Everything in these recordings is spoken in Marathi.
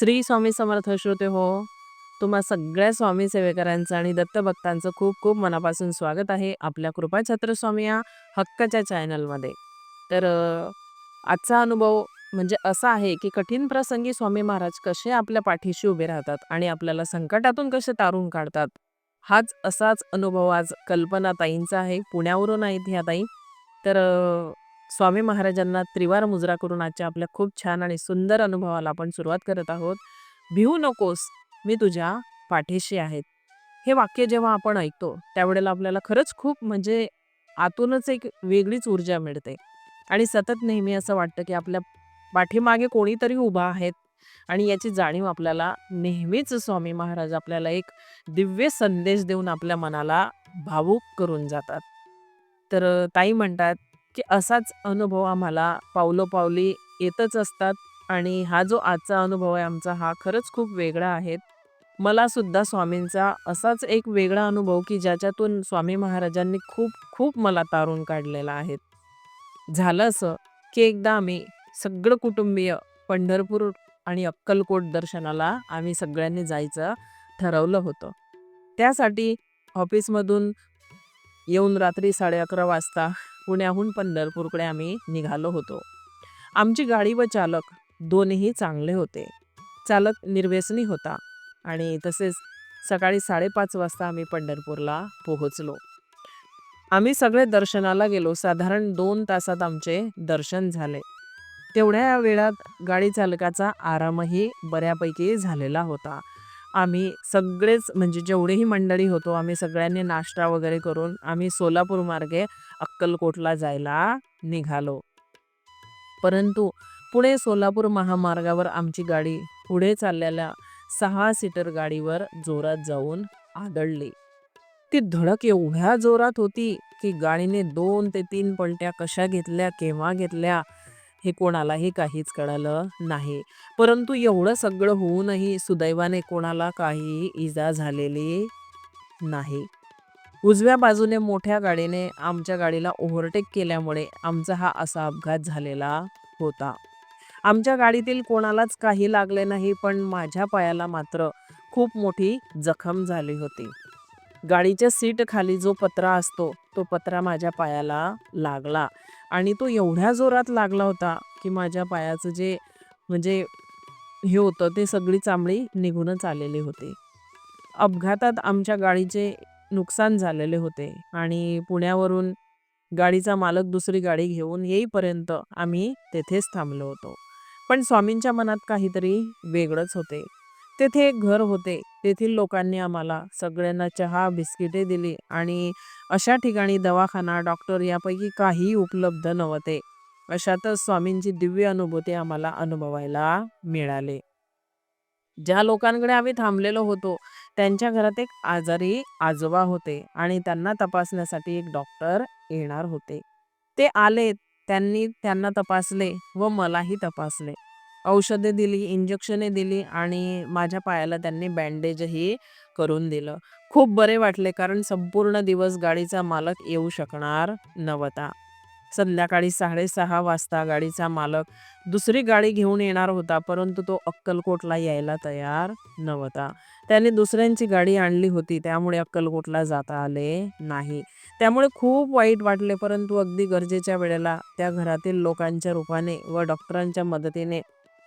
श्री स्वामी समर्थ श्रोते हो तुम्हा सगळ्या स्वामी सेवेकरांचं आणि दत्तभक्तांचं खूप खूप मनापासून स्वागत आहे आपल्या कृपाछत्र स्वामी या हक्काच्या चॅनलमध्ये. तर आजचा अनुभव म्हणजे असा आहे की कठीण प्रसंगी स्वामी महाराज कसे आपल्या पाठीशी उभे राहतात आणि आपल्याला संकटातून कसे तारून काढतात हाच असाच अनुभव आज कल्पना ताईंचा आहे पुण्यावरून आहेत ह्या ताई. तर स्वामी महाराजांना त्रिवार मुजरा करून आजच्या आपल्या खूप छान आणि सुंदर अनुभवाला आपण सुरुवात करत आहोत. भिवू नकोस मी तुझ्या पाठीशी आहेत हे वाक्य जेव्हा आपण ऐकतो त्यावेळेला आपल्याला खरंच खूप म्हणजे आतूनच एक वेगळीच ऊर्जा मिळते. आणि सतत नेहमी असं वाटतं की आपल्या पाठीमागे कोणीतरी उभा आहेत आणि याची जाणीव आपल्याला नेहमीच स्वामी महाराज आपल्याला एक दिव्य संदेश देऊन आपल्या मनाला भावूक करून जातात. तर ताई म्हणतात की असाच अनुभव आम्हाला पावलोपावली येतच असतात आणि हा जो आजचा अनुभव आहे आमचा हा खरंच खूप वेगळा आहे. मला सुद्धा स्वामींचा असाच एक वेगळा अनुभव की ज्याच्यातून स्वामी महाराजांनी खूप खूप मला तारून काढलेला आहे. झालं असं की एकदा आम्ही सगळं कुटुंबीय पंढरपूर आणि अक्कलकोट दर्शनाला आम्ही सगळ्यांनी जायचं ठरवलं होतं. त्यासाठी ऑफिसमधून येऊन रात्री साडे अकरा वाजता पुण्याहून पंढरपूरकडे आम्ही निघालो होतो. आमची गाडी व चालक दोन्ही चांगले होते. चालक निर्व्यसनी होता आणि तसेच सकाळी साडेपाच वाजता आम्ही पंढरपूरला पोहोचलो. आम्ही सगळे दर्शनाला गेलो. साधारण दोन तासात आमचे दर्शन झाले. तेवढ्या वेळात गाडी चालकाचा आरामही बऱ्यापैकी झालेला होता. आम्ही सगळेच म्हणजे जेवढेही मंडळी होतो आम्ही सगळ्यांनी नाश्ता वगैरे करून आम्ही सोलापूर मार्गे अक्कलकोटला जायला निघालो. परंतु पुणे सोलापूर महामार्गावर आमची गाडी पुढे चाललेल्या सहा सीटर गाडीवर जोरात जाऊन आदळली. ती धडक एवढ्या जोरात होती की गाडीने दोन ते तीन पलट्या कशा घेतल्या केव्हा घेतल्या हे कोणालाही काहीच कळालं नाही. परंतु एवढं सगळं होऊनही सुदैवाने कोणाला काही इजा झालेली नाही. उजव्या बाजूने मोठ्या गाडीने आमच्या गाडीला ओव्हरटेक केल्यामुळे आमचा हा असा अपघात झालेला होता. आमच्या गाडीतील कोणालाच काही लागले नाही पण माझ्या पायाला मात्र खूप मोठी जखम झाली होती. गाडीच्या सीट खाली जो पत्रा असतो तो पत्रा माझ्या पायाला लागला. आणि तो एवढ्या जोरात लागला होता की माझ्या पायाचं जे म्हणजे हे होतं ते सगळी चांबडी निघूनच आलेली होती. अपघातात आमच्या गाडीचे नुकसान झालेले होते आणि पुण्यावरून गाडीचा मालक दुसरी गाडी घेऊन येईपर्यंत आम्ही तेथेच थांबलो होतो. पण स्वामींच्या मनात काहीतरी वेगळंच होते. तेथे एक घर होते. तेथील लोकांनी आम्हाला सगळ्यांना चहा बिस्किटे दिली आणि अशा ठिकाणी दवाखाना डॉक्टर यापैकी काहीही उपलब्ध नव्हते. अशातच स्वामींची दिव्य अनुभूती आम्हाला अनुभवायला मिळाले. ज्या लोकांकडे आम्ही थांबलेलो होतो त्यांच्या घरात एक आजारी आजोबा होते आणि त्यांना तपासण्यासाठी एक डॉक्टर येणार होते. ते आले त्यांनी त्यांना तपासले व मलाही तपासले. औषधे दिली इंजेक्शने दिली आणि माझ्या पायाला त्यांनी बँडेजही करून दिलं. खूप बरे वाटले कारण संपूर्ण दिवस गाडीचा मालक येऊ शकणार नव्हता. संध्याकाळी साडेसहा वाजता गाडीचा मालक दुसरी गाडी घेऊन येणार होता परंतु तो अक्कलकोटला यायला तयार नव्हता. त्याने दुसऱ्यांची गाडी आणली होती त्यामुळे अक्कलकोटला जाता आले नाही. त्यामुळे खूप वाईट वाटले परंतु अगदी गरजेच्या वेळेला त्या घरातील लोकांच्या रूपाने व डॉक्टरांच्या मदतीने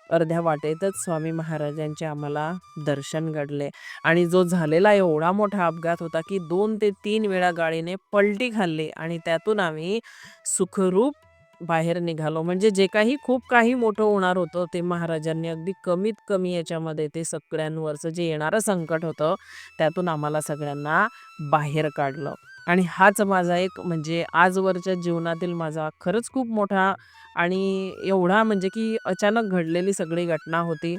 अर्ध्या वाटेतच स्वामी महाराजांचे आम्हाला दर्शन घडले. आणि जो झालेला एवढा मोठा अपघात होता की दोन ते तीन वेळा गाडीने पलटी खाल्ली आणि त्यातून आम्ही सुखरूप बाहेर निघालो. म्हणजे जे काही खूप काही मोठं होणार होतं ते महाराजांनी अगदी कमीत कमी याच्यामध्ये ते सगळ्यांवरचं जे येणारं संकट होतं त्यातून आम्हाला सगळ्यांना बाहेर काढलं. आणि हाच माझा एक म्हणजे आजवरच्या जीवनातील माझा खरंच खूप मोठा आणि एवढा म्हणजे की अचानक घडलेली सगळी घटना होती.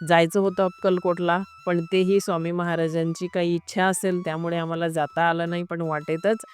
जायचं होतं अक्कलकोटला पण तेही स्वामी महाराजांची काही इच्छा असेल त्यामुळे आम्हाला जाता आलं नाही पण वाटेतच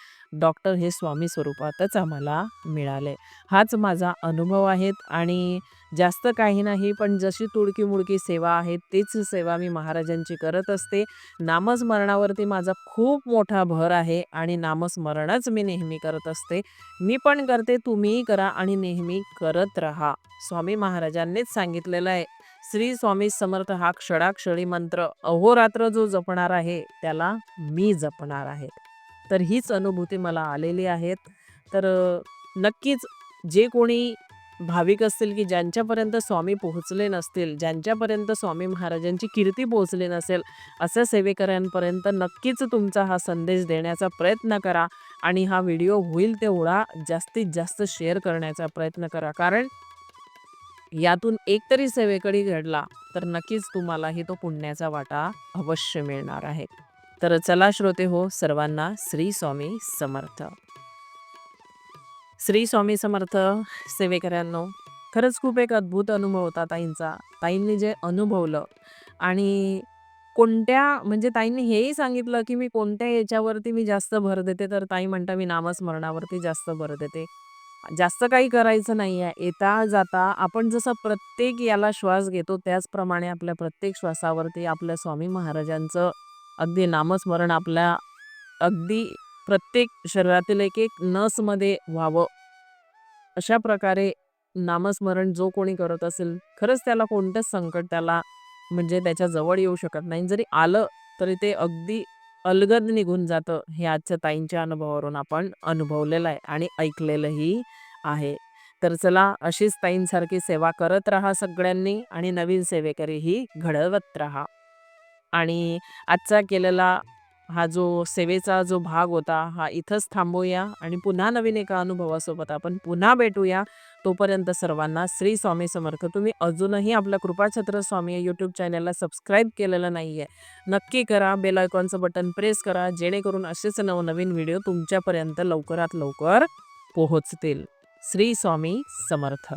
डॉक्टर हे स्वामी स्वरूपातच आम्हाला मिळाले. हाच माझा अनुभव आहेत आणि जास्त काही नाही पण जशी तुडकी मुडकी सेवा आहे तीच सेवा मी महाराजांची करत असते. नामस्मरणावरती माझा खूप मोठा भर आहे आणि नामस्मरणच मी नेहमी करत असते. मी पण करते तुम्हीही करा आणि नेहमी करत राहा. स्वामी महाराजांनीच सांगितलेलं आहे. श्री स्वामी समर्थ हा क्षणाक्षणी मंत्र अहोरात्र जो जपणार आहे त्याला मी जपणार आहे. तर हीच अनुभूती मला आलेली आहेत. तर नक्कीच जे कोणी भाविक असतील की ज्यांच्यापर्यंत स्वामी पोहोचले नसतील ज्यांच्यापर्यंत स्वामी महाराजांची कीर्ती पोहोचली नसेल अशा सेवेकऱ्यांपर्यंत नक्कीच तुमचा हा संदेश देण्याचा प्रयत्न करा आणि हा व्हिडिओ होईल तेवढा जास्तीत जास्त शेअर करण्याचा प्रयत्न करा. कारण यातून एक तरी घडला तर नक्कीच तुम्हालाही तो पुण्याचा वाटा अवश्य मिळणार आहे. तर चला श्रोते हो सर्वांना श्री स्वामी समर्थ. श्री स्वामी समर्थ सेवेकऱ्यांनो खरंच खूप एक अद्भुत अनुभव होता ताईंचा. ताईंनी जे अनुभवलं आणि कोणत्या म्हणजे ताईंनी हेही सांगितलं की मी कोणत्या याच्यावरती मी जास्त भर देते तर ताई म्हणता मी नामस्मरणावरती जास्त भर देते. जास्त काही करायचं नाही आहे येता जाता आपण जसं प्रत्येक याला श्वास घेतो त्याचप्रमाणे आपल्या प्रत्येक श्वासावरती आपल्या स्वामी महाराजांचं अगदी नामस्मरण आपल्या अगदी प्रत्येक शरीरातील एक एक नसमध्ये व्हावं. अशा प्रकारे नामस्मरण जो कोणी करत असेल खरंच त्याला कोणतंच संकट त्याला म्हणजे त्याच्याजवळ येऊ शकत नाही. जरी आलं तरी ते अगदी अलगद निघून जातं हे आजच्या ताईंच्या अनुभवावरून आपण अनुभवलेलं आहे आणि ऐकलेलंही आहे. तर चला अशीच ताईंसारखी सेवा करत राहा सगळ्यांनी आणि नवीन सेवेकरीही घडवत राहा. आणि आजचा केलेला हा जो सेवेचा जो भाग होता हा इथंच थांबूया आणि पुन्हा नवीन एका अनुभवासोबत आपण पुन्हा भेटूया. तोपर्यंत सर्वांना श्री स्वामी समर्थ. तुम्ही अजूनही आपलं कृपाछत्र स्वामी यूट्यूब चॅनलला सबस्क्राईब केलेलं नाही आहे नक्की करा. बेल आयकॉनचं बटन प्रेस करा जेणेकरून असेच नवनवीन व्हिडिओ तुमच्यापर्यंत लवकरात लवकर पोहोचतील. श्री स्वामी समर्थ.